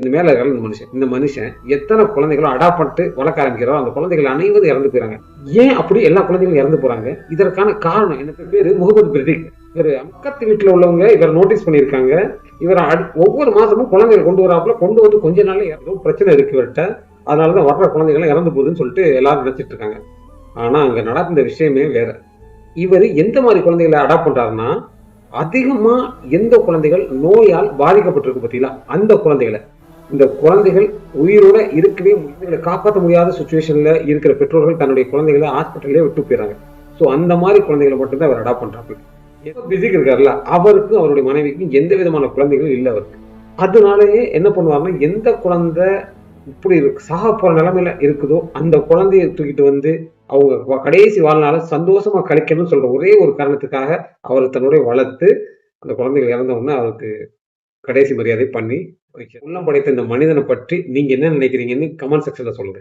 இந்த மேல இருக்கிற இந்த மனுஷன் இந்த மனுஷன் எத்தனை குழந்தைகளும் அடாப்ட் பண்ணிட்டு வளர்க்க ஆரம்பிக்கிறோம் அந்த குழந்தைகள் அனைவரும் இறந்து போயிறாங்க. ஏன் அப்படி எல்லா குழந்தைகளும் இறந்து போறாங்க? இதற்கான காரணம் எனக்கு பேரு முகமது பிரதீக் இவர் பக்கத்து வீட்டில் உள்ளவங்க இவர் நோட்டீஸ் பண்ணியிருக்காங்க. இவர் ஒவ்வொரு மாசமும் குழந்தைகள் கொண்டு வராப்புல கொண்டு வந்து கொஞ்ச நாள் ஏதோ பிரச்சனை இருக்கு இவர்கிட்ட. அதனாலதான் வர்ற குழந்தைகள் இறந்து போகுதுன்னு சொல்லிட்டு எல்லாரும் நினைச்சிட்டு இருக்காங்க. ஆனா அங்க நடந்த விஷயமே வேற. இவர் எந்த மாதிரி குழந்தைகளை அடாப்ட் பண்றாருன்னா அதிகமா எந்த குழந்தைகள் நோயால் பாதிக்கப்பட்டிருக்கு பார்த்தீங்களா? அந்த குழந்தைகளை. இந்த குழந்தைகள் உயிரோட இருக்கவே குழந்தைகளை காப்பாற்ற முடியாத சுச்சுவேஷன்ல இருக்கிற பெற்றோர்கள் தன்னுடைய குழந்தைகளை ஹாஸ்பிட்டல்லே விட்டு போயிடறாங்க. ஸோ அந்த மாதிரி குழந்தைகளை மட்டும்தான் அவர் அடாப்ட் பண்றாங்க ஏதோ பிஸிக்கு இருக்காருல்ல அவருக்கும் அவருடைய மனைவிக்கும் எந்த விதமான குழந்தைகளும் இல்லை அவருக்கு. அதனாலயே என்ன பண்ணுவாங்கன்னா எந்த குழந்தை இப்படி இருக்கு சாக போற நிலைமையில இருக்குதோ அந்த குழந்தைய தூக்கிட்டு வந்து அவங்க கடைசி வாழ்நாள சந்தோஷமா கழிக்கணும்னு சொல்ற ஒரே ஒரு காரணத்துக்காக அவர் தன்னுடைய வளர்த்து அந்த குழந்தைகள் இறந்த உடனே அவருக்கு கடைசி மரியாதை பண்ணி உள்ளம் படைத்த இந்த மனிதனை பற்றி நீங்க என்ன நினைக்கிறீங்கன்னு கமெண்ட் செக்ஷன்ல சொல்லுங்க.